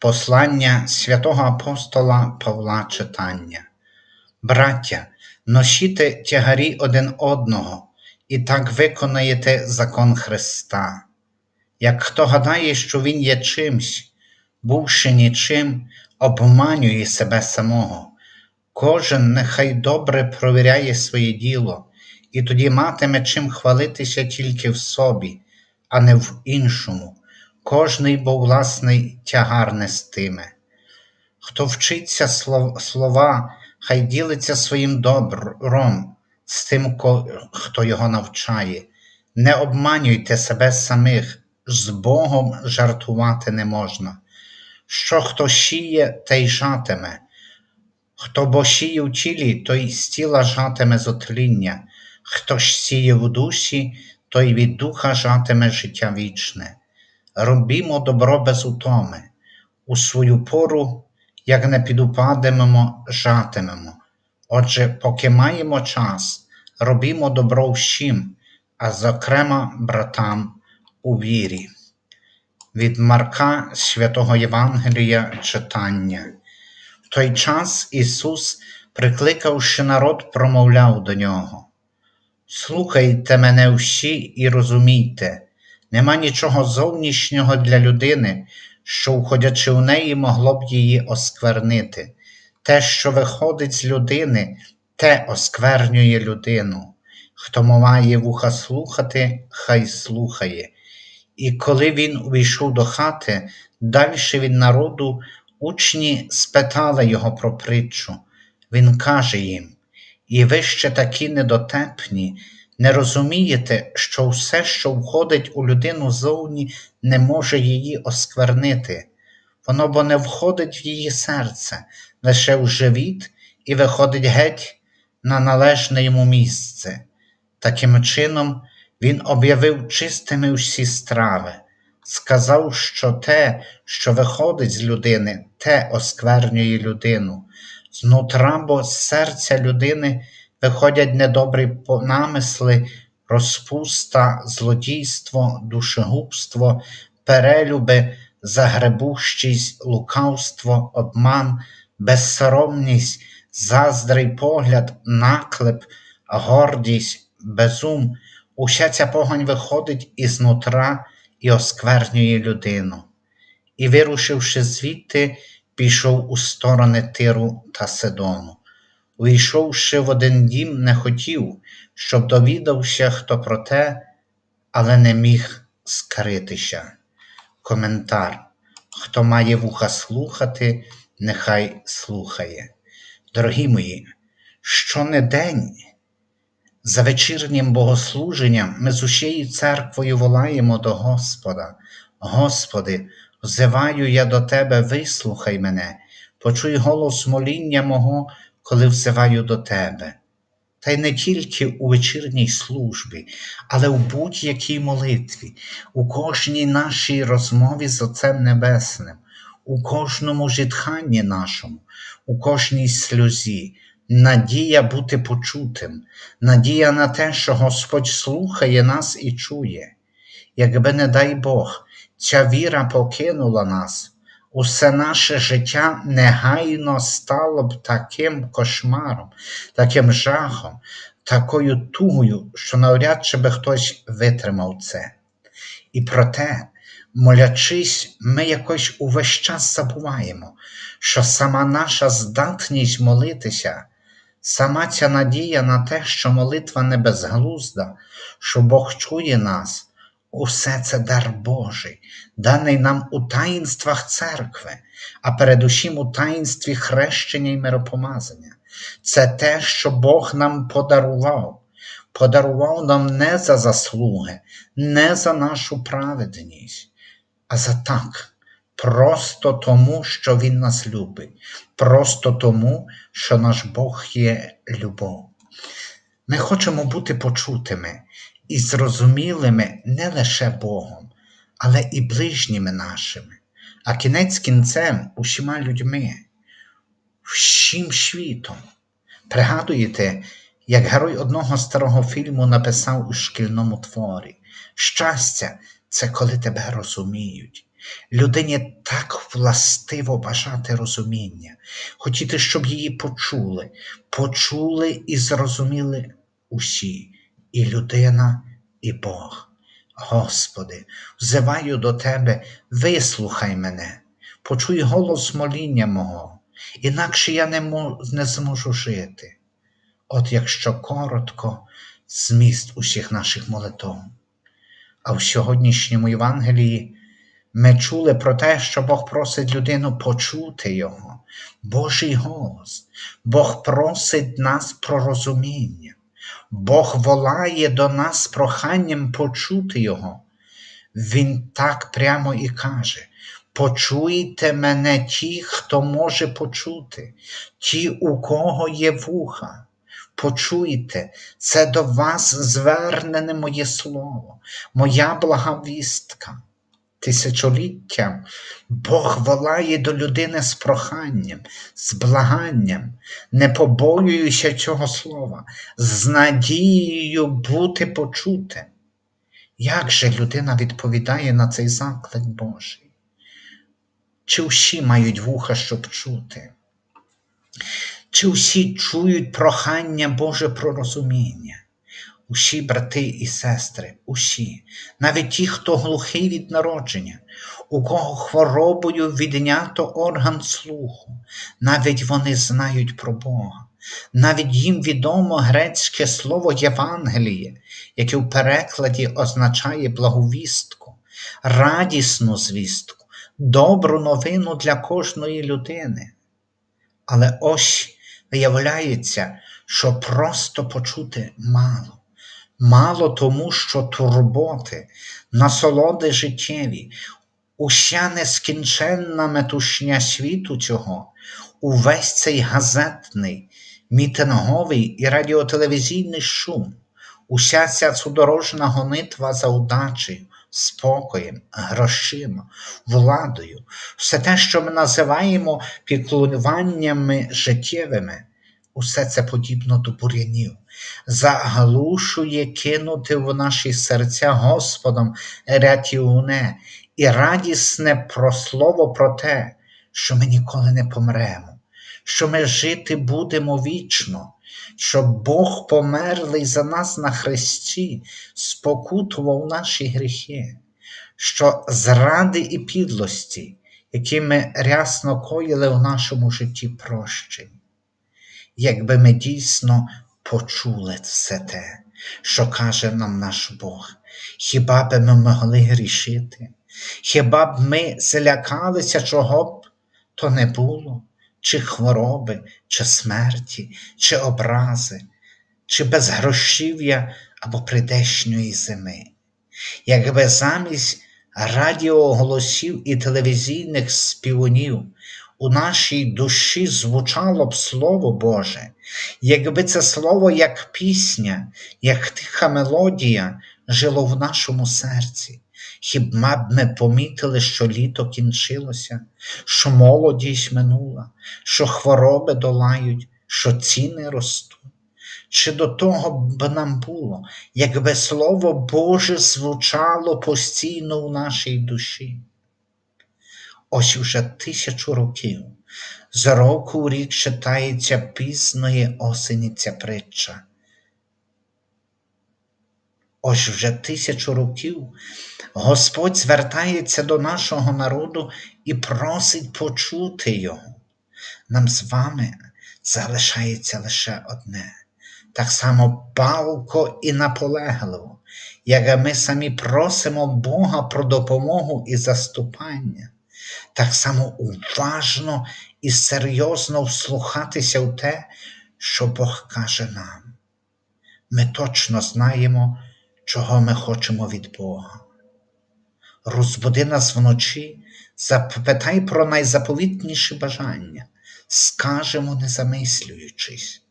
послання святого апостола Павла читання. Браття, носіте тягарі один одного, і так виконаєте закон Христа. Як хто гадає, що Він є чимсь, бувши нічим, обманює себе самого. Кожен нехай добре провіряє своє діло, і тоді матиме чим хвалитися тільки в собі, а не в іншому. Кожний бо власний тягар нестиме. Хто вчиться слов- слова, хай ділиться своїм добром з тим, хто його навчає. Не обманюйте себе самих, з Богом жартувати не можна. Що хто шіє, те й жатиме. Хто бо сіє в тілі, той з тіла жатиме з отління. Хто ж сіє в душі, той від духа жатиме життя вічне. Робімо добро без утоми. У свою пору, як не підупадемемо, жатимемо. Отже, поки маємо час, робімо добро всім, а зокрема братам у вірі. Від Марка Святого Євангелія читання. В той час Ісус, прикликавши народ, промовляв до нього: Слухайте мене всі і розумійте, нема нічого зовнішнього для людини, що, входячи в неї, могло б її осквернити. Те, що виходить з людини, те осквернює людину. Хто має вуха слухати, хай слухає. І коли він увійшов до хати, дальше від народу, учні спитали його про притчу. Він каже їм: І ви ще такі недотепні, не розумієте, що все, що входить у людину зовні, не може її осквернити. Воно бо не входить в її серце, лише в живіт і виходить геть на належне йому місце. Таким чином, він об'явив чистими всі страви, сказав, що те, що виходить з людини, те осквернює людину. Знутра бо серця людини виходять недобрі намисли, розпуста, злодійство, душегубство, перелюби, загребущість, лукавство, обман, безсоромність, заздрий погляд, наклеп, гордість, безум. Уся ця погань виходить із нутра і осквернює людину. І, вирушивши звідти, пішов у сторони Тиру та Сидону. Увійшовши в один дім, не хотів, щоб довідався, хто про те, але не міг скритися. Коментар. Хто має вуха слухати, нехай слухає. Дорогі мої, щонедень за вечірнім богослуженням ми з усією церквою волаємо до Господа. Господи, взиваю я до Тебе, вислухай мене, почуй голос моління мого, коли взиваю до Тебе. Та й не тільки у вечірній службі, але у будь-якій молитві, у кожній нашій розмові з Отцем Небесним, у кожному зітханні нашому, у кожній сльозі, надія бути почутим, надія на те, що Господь слухає нас і чує. Якби, не дай Бог, ця віра покинула нас, усе наше життя негайно стало б таким кошмаром, таким жахом, такою тугою, що навряд чи би хтось витримав це. І проте, молячись, ми якось увесь час забуваємо, що сама наша здатність молитися, сама ця надія на те, що молитва не безглузда, що Бог чує нас, усе це дар Божий, даний нам у таїнствах церкви, а передусім у таїнстві хрещення і миропомазання. Це те, що Бог нам подарував. Подарував нам не за заслуги, не за нашу праведність, а за так просто тому, що Він нас любить, просто тому, що наш Бог є любов. Ми хочемо бути почутими і зрозумілими не лише Богом, але і ближніми нашими, а кінець кінцем усіма людьми, всім світом. Пригадуєте, як герой одного старого фільму написав у шкільному творі: Щастя це коли тебе розуміють. Людині так властиво бажати розуміння, хотіти, щоб її почули, почули і зрозуміли усі, і людина, і Бог. Господи, взиваю до Тебе, вислухай мене, почуй голос моління мого, інакше я не, не зможу жити. От якщо коротко, зміст усіх наших молитв. А в сьогоднішньому Євангелії ми чули про те, що Бог просить людину почути Його, Божий голос, Бог просить нас про розуміння, Бог волає до нас з проханням почути Його. Він так прямо і каже: Почуйте мене ті, хто може почути, ті, у кого є вуха. Почуйте, це до вас звернене моє слово, моя благовістка. Тисячоліттям Бог волає до людини з проханням, з благанням, не побоюючи цього слова, з надією бути почутим. Як же людина відповідає на цей заклик Божий? Чи всі мають вуха, щоб чути? Чи всі чують прохання Боже про розуміння? Усі брати і сестри, усі, навіть ті, хто глухий від народження, у кого хворобою віднято орган слуху, навіть вони знають про Бога, навіть їм відомо грецьке слово Євангеліє, яке в перекладі означає благовістку, радісну звістку, добру новину для кожної людини. Але ось виявляється, що просто почути мало. Мало тому, що турботи, насолоди життєві, уся нескінченна метушня світу цього, увесь цей газетний, мітинговий і радіотелевізійний шум, уся ця судорожна гонитва за удачею, спокоєм, грошима, владою, все те, що ми називаємо піклуваннями життєвими, усе це подібно до бур'янів, заглушує кинути в наші серця Господом рятівне і радісне про слово про те, що ми ніколи не помремо, що ми жити будемо вічно, що Бог померлий за нас на Христі, спокутував наші гріхи, що зради і підлості, які ми рясно коїли в нашому житті прощені. Якби ми дійсно почули все те, що каже нам наш Бог, хіба б ми могли грішити? Хіба б ми злякалися, чого б то не було, чи хвороби, чи смерті, чи образи, чи безгрошів'я або прийдешньої зими? Якби замість радіоголосів і телевізійних співунів у нашій душі звучало б Слово Боже, якби це слово як пісня, як тиха мелодія жило в нашому серці, хіба б ми помітили, що літо кінчилося, що молодість минула, що хвороби долають, що ціни ростуть? Чи до того б нам було, якби Слово Боже звучало постійно у нашій душі? Ось уже тисячу років з року в рік читається пізної осені ця притча. Ось вже тисячу років Господь звертається до нашого народу і просить почути Його. Нам з вами залишається лише одне, так само палко і наполегливо, як ми самі просимо Бога про допомогу і заступання так само уважно і серйозно вслухатися в те, що Бог каже нам. Ми точно знаємо, чого ми хочемо від Бога. розбуди нас вночі, запитай про найзаповітніші бажання, скажемо, не замислюючись.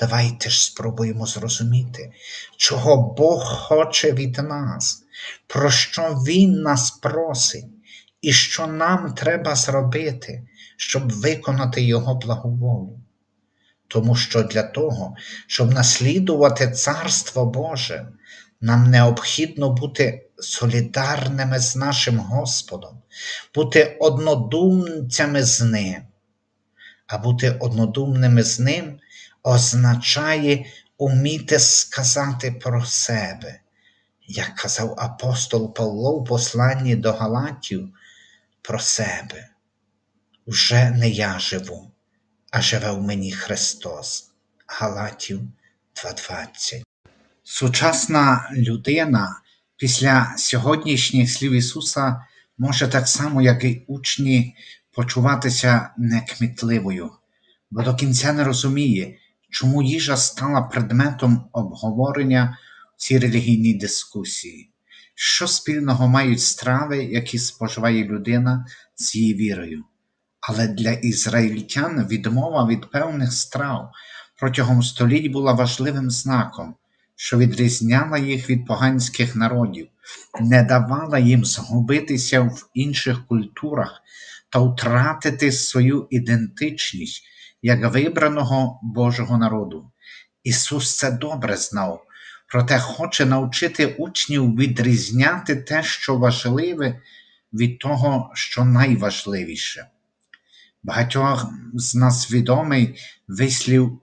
Давайте ж спробуємо зрозуміти, чого Бог хоче від нас, про що Він нас просить, і що нам треба зробити, щоб виконати Його благоволу. Тому що для того, щоб наслідувати Царство Боже, нам необхідно бути солідарними з нашим Господом, бути однодумцями з Ним. А бути однодумними з Ним означає уміти сказати про себе, як казав апостол Павло в посланні до Галатів про себе. Вже не я живу, а живе в мені Христос. Галатів 2.20. Сучасна людина після сьогоднішніх слів Ісуса може так само, як і учні, почуватися некмітливою, бо до кінця не розуміє, чому їжа стала предметом обговорення в цій релігійній дискусії. Що спільного мають страви, які споживає людина з її вірою? Але для ізраїльтян відмова від певних страв протягом століть була важливим знаком, що відрізняла їх від поганських народів, не давала їм згубитися в інших культурах та втратити свою ідентичність як вибраного Божого народу. Ісус це добре знав, проте хоче навчити учнів відрізняти те, що важливе, від того, що найважливіше. Багатьох з нас відомий вислів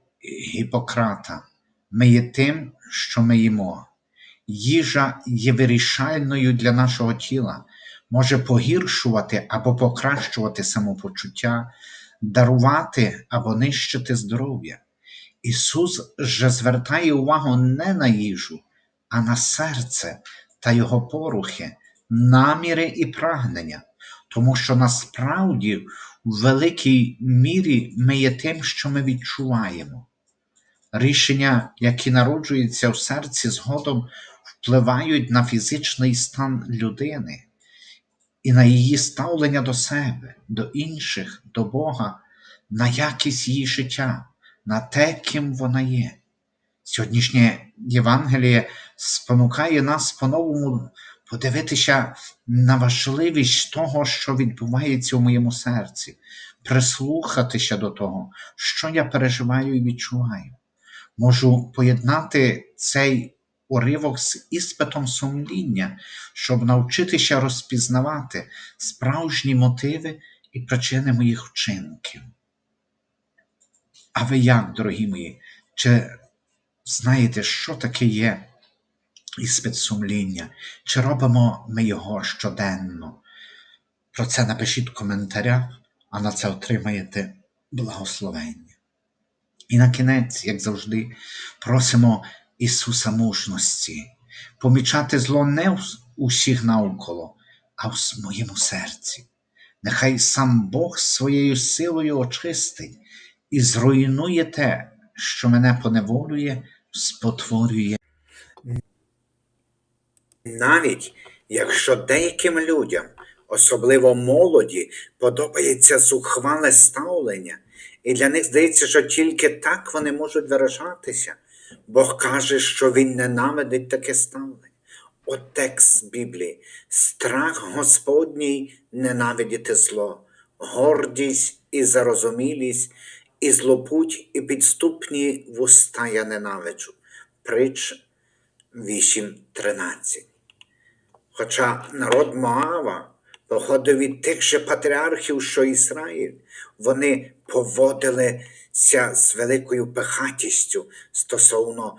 Гіппократа ми є тим, що ми їмо. Їжа є вирішальною для нашого тіла, може погіршувати або покращувати самопочуття, дарувати або нищити здоров'я. Ісус же звертає увагу не на їжу, а на серце та його порухи, наміри і прагнення, тому що насправді в великій мірі ми є тим, що ми відчуваємо. Рішення, які народжуються в серці, згодом впливають на фізичний стан людини і на її ставлення до себе, до інших, до Бога, на якість її життя, на те, ким вона є. Сьогоднішнє Євангеліє спонукає нас по-новому подивитися на важливість того, що відбувається у моєму серці, прислухатися до того, що я переживаю і відчуваю. Можу поєднати цей уривок з іспитом сумління, щоб навчитися розпізнавати справжні мотиви і причини моїх вчинків. А ви як, дорогі мої, чи знаєте, що таке є іспит сумління? Чи робимо ми його щоденно? Про це напишіть в коментарях, а на це отримаєте благословення. І на кінець, як завжди, просимо Ісуса мужності, помічати зло не в усіх навколо, а в моєму серці. Нехай сам Бог своєю силою очистить і зруйнує те, що мене поневолює, спотворює. Навіть якщо деяким людям, особливо молоді, подобається зухвале ставлення, і для них здається, що тільки так вони можуть виражатися, Бог каже, що Він ненавидить таке ставлення. От текст Біблії, страх Господній ненавидіти зло, гордість і зарозумілість, і злопуть, і підступні вуста я ненавиджу. Притч 8.13. Хоча народ Моава походив від тих же патріархів, що Ізраїль, вони поводилися з великою пихатістю стосовно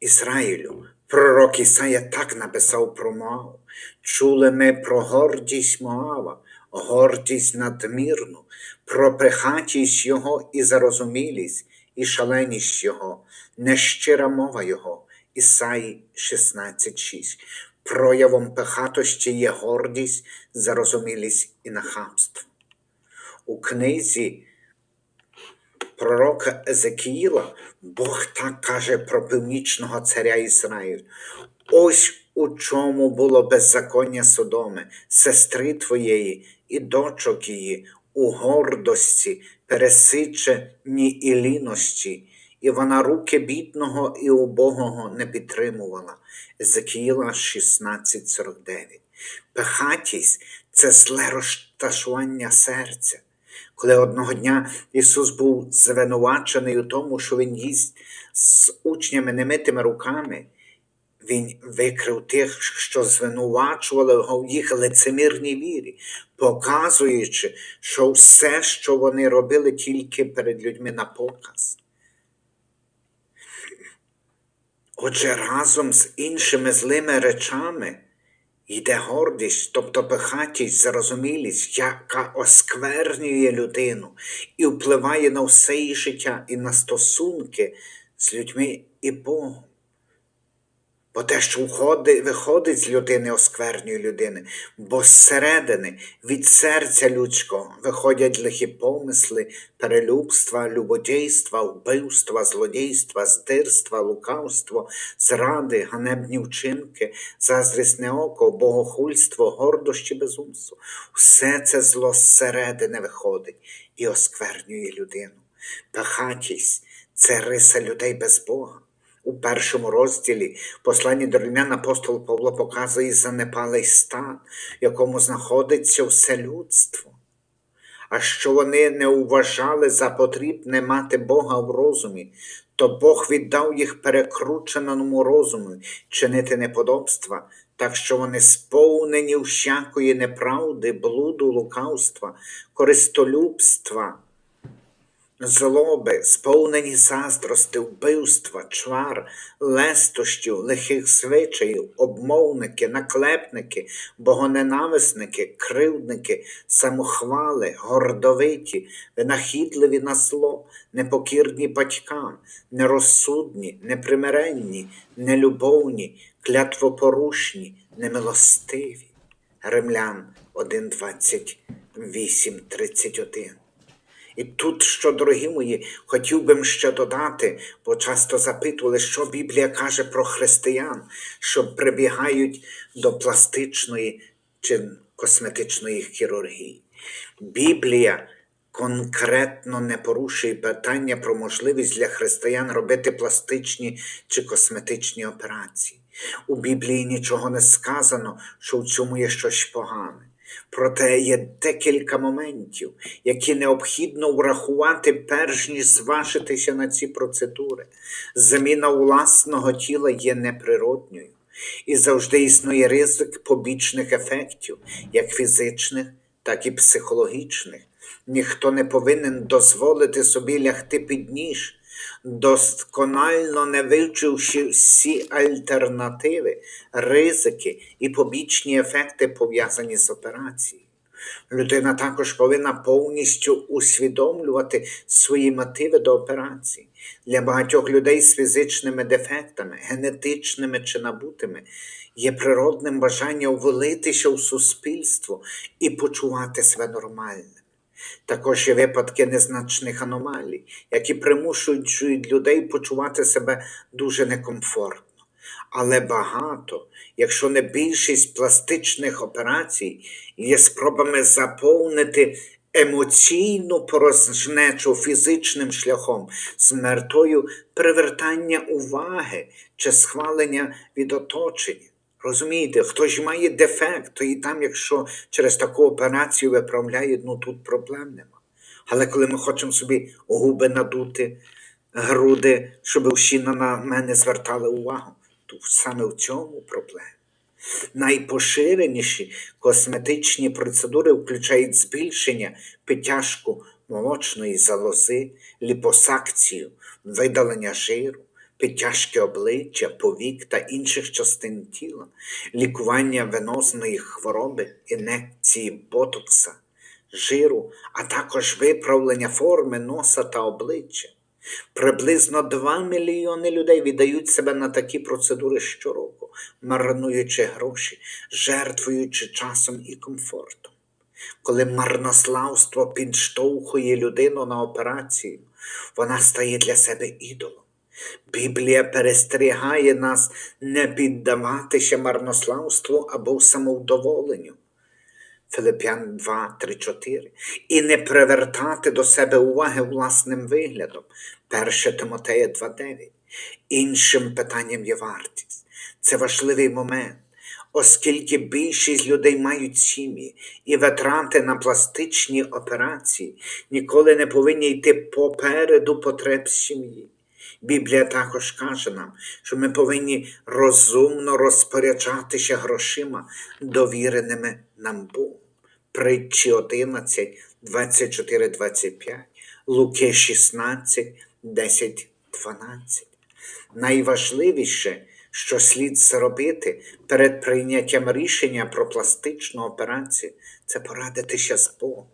Ізраїлю. Пророк Ісая так написав про Моав. Чули ми про гордість Моава, гордість надмірну, про пихатість Його і зарозумілість, і шаленість Його, нещира мова Його. Ісаї 16.6. Проявом пихатості є гордість, зарозумілість і нахабство. У книзі пророка Езекіїла Бог так каже про північного царя Ізраїль. Ось у чому було беззаконня Содоми, сестри твоєї і дочок її, у гордості, пересиченні і ліності, і вона руки бідного і убогого не підтримувала. Езекіїла 16,49. Пехатість це зле розташування серця. Коли одного дня Ісус був звинувачений у тому, що Він їсть з учнями немитими руками, Він викрив тих, що звинувачували в їх лицемірній вірі, показуючи, що все, що вони робили, тільки перед людьми на показ. Отже, разом з іншими злими речами йде гордість, тобто пихатість, зарозумілість, яка осквернює людину і впливає на все її життя і на стосунки з людьми і Богом. Бо те, що входить, виходить з людини, осквернює людини, бо зсередини, від серця людського виходять лихі помисли, перелюбства, любодійства, вбивства, злодійства, здирства, лукавство, зради, ганебні вчинки, заздрісне око, богохульство, гордощі, безумство. Все це зло зсередини виходить і осквернює людину. Пахатість це риса людей без Бога. У першому розділі посланні до римлян апостол Павло показує занепалий стан, в якому знаходиться все людство. А що вони не вважали за потрібне мати Бога в розумі, то Бог віддав їх перекрученому розуму чинити неподобства, так що вони сповнені всякої неправди, блуду, лукавства, користолюбства злоби, сповнені заздрости, вбивства, чвар, лестощів, лихих звичаїв, обмовники, наклепники, богоненависники, кривдники, самохвали, гордовиті, винахідливі на зло, непокірні батькам, нерозсудні, непримиренні, нелюбовні, клятвопорушні, немилостиві. Римлян 1, 28, 31. І тут, що, дорогі мої, хотів би ще додати, бо часто запитували, що Біблія каже про християн, що прибігають до пластичної чи косметичної хірургії. Біблія конкретно не порушує питання про можливість для християн робити пластичні чи косметичні операції. У Біблії нічого не сказано, що в цьому є щось погане. Проте є декілька моментів, які необхідно врахувати, перш ніж зважитися на ці процедури. Заміна власного тіла є неприродньою і завжди існує ризик побічних ефектів, як фізичних, так і психологічних. Ніхто не повинен дозволити собі лягти під ніж, досконально не вивчивши всі альтернативи, ризики і побічні ефекти, пов'язані з операцією. Людина також повинна повністю усвідомлювати свої мотиви до операції. Для багатьох людей з фізичними дефектами, генетичними чи набутими, є природним бажання влитися в суспільство і почувати себе нормальним. Також є випадки незначних аномалій, які примушують людей почувати себе дуже некомфортно. Але багато, якщо не більшість пластичних операцій, є спробами заповнити емоційну порожнечу фізичним шляхом з метою привертання уваги чи схвалення від оточення. Розумієте, хтось ж має дефект, то і там, якщо через таку операцію виправляють, ну тут проблем нема. Але коли ми хочемо собі губи надути, груди, щоб всі на мене звертали увагу, то саме в цьому проблема. Найпоширеніші косметичні процедури включають збільшення підтяжку молочної залози, ліпосакцію, видалення жиру, підтяжки обличчя, повік та інших частин тіла, лікування венозної хвороби, інекції ботокса, жиру, а також виправлення форми носа та обличчя. Приблизно 2 мільйони людей віддають себе на такі процедури щороку, марнуючи гроші, жертвуючи часом і комфортом. Коли марнославство підштовхує людину на операцію, вона стає для себе ідолом. Біблія перестерігає нас не піддаватися марнославству або самовдоволенню. Филип'ян 2, 3, 4. І не привертати до себе уваги власним виглядом. 1 Тимотея 2, 9. Іншим питанням є вартість. Це важливий момент, оскільки більшість людей мають сім'ї і витрати на пластичні операції ніколи не повинні йти попереду потреб сім'ї. Біблія також каже нам, що ми повинні розумно розпоряджатися грошима, довіреними нам Богом. Притчі 11, 24, 25, Луки 16, 10, 12. Найважливіше, що слід зробити перед прийняттям рішення про пластичну операцію, це порадитися з Богом.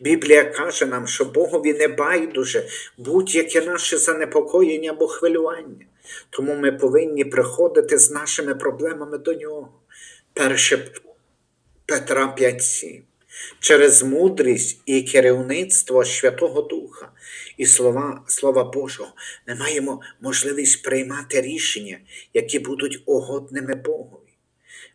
Біблія каже нам, що Богові не байдуже будь-яке наше занепокоєння або хвилювання. Тому ми повинні приходити з нашими проблемами до нього. Перше Петра 5.7. Через мудрість і керівництво Святого Духа і слова, Слова Божого ми маємо можливість приймати рішення, які будуть угодними Богові.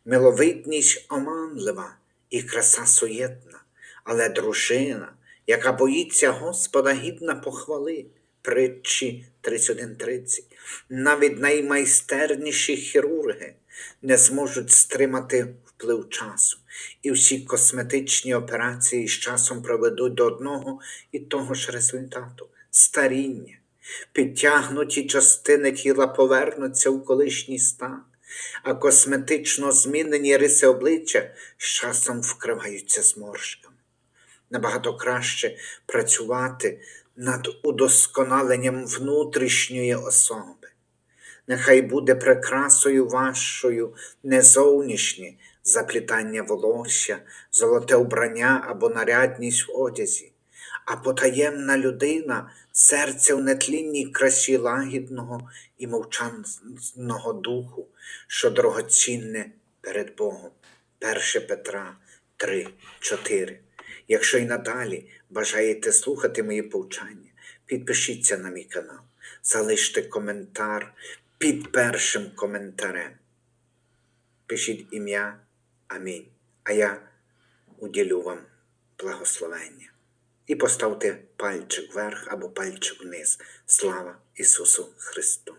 Миловидність оманлива і краса суєтна, але дружина, яка боїться Господа, гідна похвали. Притчі 31.30. Навіть наймайстерніші хірурги не зможуть стримати вплив часу, і всі косметичні операції з часом приведуть до одного і того ж результату старіння. Підтягнуті частини тіла повернуться в колишній стан, а косметично змінені риси обличчя з часом вкриваються зморшками. Набагато краще працювати над удосконаленням внутрішньої особи. Нехай буде прикрасою вашою не зовнішнє заплітання волосся, золоте убрання або нарядність в одязі, а потаємна людина, серце в нетлінній красі лагідного і мовчанного духу, що дорогоцінне перед Богом. 1 Петра 3, 4. Якщо й надалі бажаєте слухати мої повчання, підпишіться на мій канал, залиште коментар під першим коментарем. Пишіть ім'я Амінь. А я уділю вам благословення. І поставте пальчик вверх або пальчик вниз. Слава Ісусу Христу!